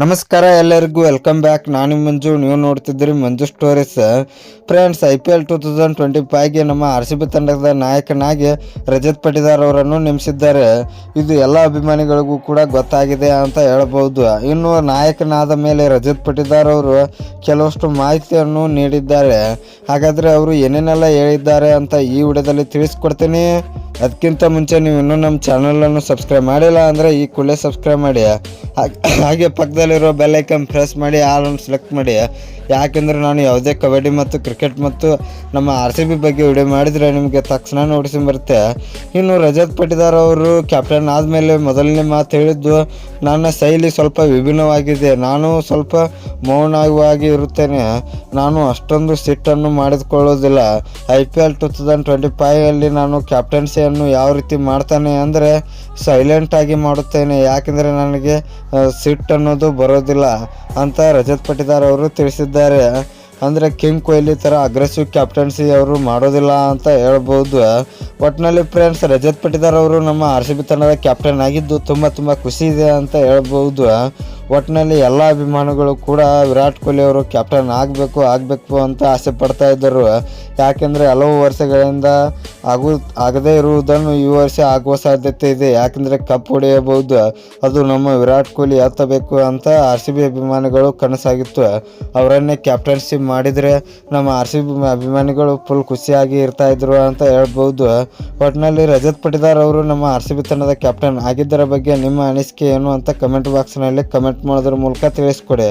ನಮಸ್ಕಾರ ಎಲ್ಲರಿಗೂ welcome back ನಾನು ಮಂಜು, ನೀವು ನೋಡ್ತಿದ್ದೀರಿ Manju stories friends I P L two thousand twenty ಫೈವ್ಗೆ ನಮ್ಮ ಆರ್ ಸಿ ಬಿ ತಂಡದ ನಾಯಕನಾಗಿ ರಜತ್ ಪಟಿದಾರ್ ಅವರನ್ನು ನೇಮಿಸಿದ್ದಾರೆ. ಇದು ಎಲ್ಲ ಅಭಿಮಾನಿಗಳಿಗೂ ಕೂಡ ಗೊತ್ತಾಗಿದೆ ಅಂತ ಹೇಳಬಹುದು ಇನ್ನು ನಾಯಕನಾದ ಮೇಲೆ ರಜತ್ ಪಟಿದಾರ್ ಅವರು ಕೆಲವಷ್ಟು ಮಾಹಿತಿಯನ್ನು ನೀಡಿದ್ದಾರೆ. ಹಾಗಾದರೆ ಅವರು ಏನೇನೆಲ್ಲ ಹೇಳಿದ್ದಾರೆ ಅಂತ ಈ ವಿಡಿಯೋದಲ್ಲಿ ತಿಳಿಸ್ಕೊಡ್ತೀನಿ. ಅದಕ್ಕಿಂತ ಮುಂಚೆ ನೀವು ಇನ್ನೂ ನಮ್ಮ ಚಾನಲನ್ನು ಸಬ್ಸ್ಕ್ರೈಬ್ ಮಾಡಿಲ್ಲ ಅಂದರೆ ಈ ಕೂಡಲೇ ಸಬ್ಸ್ಕ್ರೈಬ್ ಮಾಡಿ. ಹಾಗ್- ಪಕ್ಕದಲ್ಲಿರೋ ಬೆಲ್ಲೈಕನ್ ಪ್ರೆಸ್ ಮಾಡಿ ಆಲನ್ನು ಸೆಲೆಕ್ಟ್ ಮಾಡಿ. ಯಾಕೆಂದರೆ ನಾನು ಯಾವುದೇ ಕಬಡ್ಡಿ ಮತ್ತು ಕ್ರಿಕೆಟ್ ಮತ್ತು ನಮ್ಮ ಆರ್ ಸಿ ಬಿ ಬಗ್ಗೆ ವಿಡಿಯೋ ಮಾಡಿದರೆ ನಿಮಗೆ ತಕ್ಷಣ ನೋಡಿಸಿ ಬರುತ್ತೆ. ಇನ್ನು ರಜತ್ ಪಟಿದಾರ್ ಅವರು ಕ್ಯಾಪ್ಟನ್ ಆದಮೇಲೆ ಮೊದಲನೇ ಮಾತು ಹೇಳಿದ್ದು, ನನ್ನ ಶೈಲಿ ಸ್ವಲ್ಪ ವಿಭಿನ್ನವಾಗಿದೆ. ನಾನು ಸ್ವಲ್ಪ ಮೌನವಾಗಿ ಇರುತ್ತೇನೆ. ನಾನು ಅಷ್ಟೊಂದು ಸಿಟ್ಟನ್ನು ಮಾಡಿಕೊಳ್ಳೋದಿಲ್ಲ. I P L two thousand twenty ಫೈವಲ್ಲಿ ನಾನು ಕ್ಯಾಪ್ಟನ್ಸಿಯನ್ನು ಯಾವ ರೀತಿ ಮಾಡ್ತಾನೆ ಅಂದರೆ ಸೈಲೆಂಟಾಗಿ ಮಾಡುತ್ತೇನೆ. ಯಾಕೆಂದರೆ ನನಗೆ ಸಿಟ್ ಅನ್ನೋದು ಬರೋದಿಲ್ಲ ಅಂತ ರಜತ್ ಪಟಿದಾರ್ ಅವರು ತಿಳಿಸಿದ್ದಾರೆ. ಅಂದರೆ ಕಿಂಗ್ ಕೊಹ್ಲಿ ಥರ ಅಗ್ರೆಸಿವ್ ಕ್ಯಾಪ್ಟನ್ಸಿ ಅವರು ಮಾಡೋದಿಲ್ಲ ಅಂತ ಹೇಳ್ಬೋದು. ಒಟ್ಟಿನಲ್ಲಿ ಫ್ರೆಂಡ್ಸ್ ರಜತ್ ಪಟಿದಾರ್ ಅವರು ನಮ್ಮ ಆರ್ ಸಿ ಬಿ ತಂಡದ ಕ್ಯಾಪ್ಟನ್ ಆಗಿದ್ದು ತುಂಬ ತುಂಬ ಖುಷಿ ಇದೆ ಅಂತ ಹೇಳ್ಬೋದು. ಒಟ್ಟಿನಲ್ಲಿ ಎಲ್ಲ ಅಭಿಮಾನಿಗಳು ಕೂಡ ವಿರಾಟ್ ಕೊಹ್ಲಿ ಅವರು ಕ್ಯಾಪ್ಟನ್ ಆಗಬೇಕು ಆಗಬೇಕು ಅಂತ ಆಸೆ ಪಡ್ತಾ ಇದ್ದರು. ಯಾಕೆಂದರೆ ಹಲವು ವರ್ಷಗಳಿಂದ ಆಗು, ಆಗದೇ ಇರುವುದನ್ನು ಈ ವರ್ಷ ಆಗುವ ಸಾಧ್ಯತೆ ಇದೆ. ಯಾಕೆಂದರೆ ಕಪ್ ಹೊಡೆಯಬಹುದು. ಅದು ನಮ್ಮ ವಿರಾಟ್ ಕೊಹ್ಲಿ ಎತ್ತಬೇಕು ಅಂತ ಆರ್ ಸಿ ಬಿ ಅಭಿಮಾನಿಗಳು ಕನಸಾಗಿತ್ತು. ಅವರನ್ನೇ ಕ್ಯಾಪ್ಟನ್ಶಿಪ್ ಮಾಡಿದರೆ ನಮ್ಮ ಆರ್ ಸಿ ಬಿ ಅಭಿಮಾನಿಗಳು ಫುಲ್ ಖುಷಿಯಾಗಿ ಇರ್ತಾ ಇದ್ರು ಅಂತ ಹೇಳ್ಬೋದು. ಒಟ್ಟಿನಲ್ಲಿ ರಜತ್ ಪಟಿದಾರ್ ಅವರು ನಮ್ಮ ಆರ್ ಸಿ ಬಿ ತಂಡದ ಕ್ಯಾಪ್ಟನ್ ಆಗಿದ್ದರ ಬಗ್ಗೆ ನಿಮ್ಮ ಅನಿಸಿಕೆ ಏನು ಅಂತ ಕಮೆಂಟ್ ಬಾಕ್ಸ್ನಲ್ಲಿ ಕಮೆಂಟ್ ಮಾಡೋದ್ರ ಮೂಲಕ ತಿಳಿಸ್ಕೊಡಿ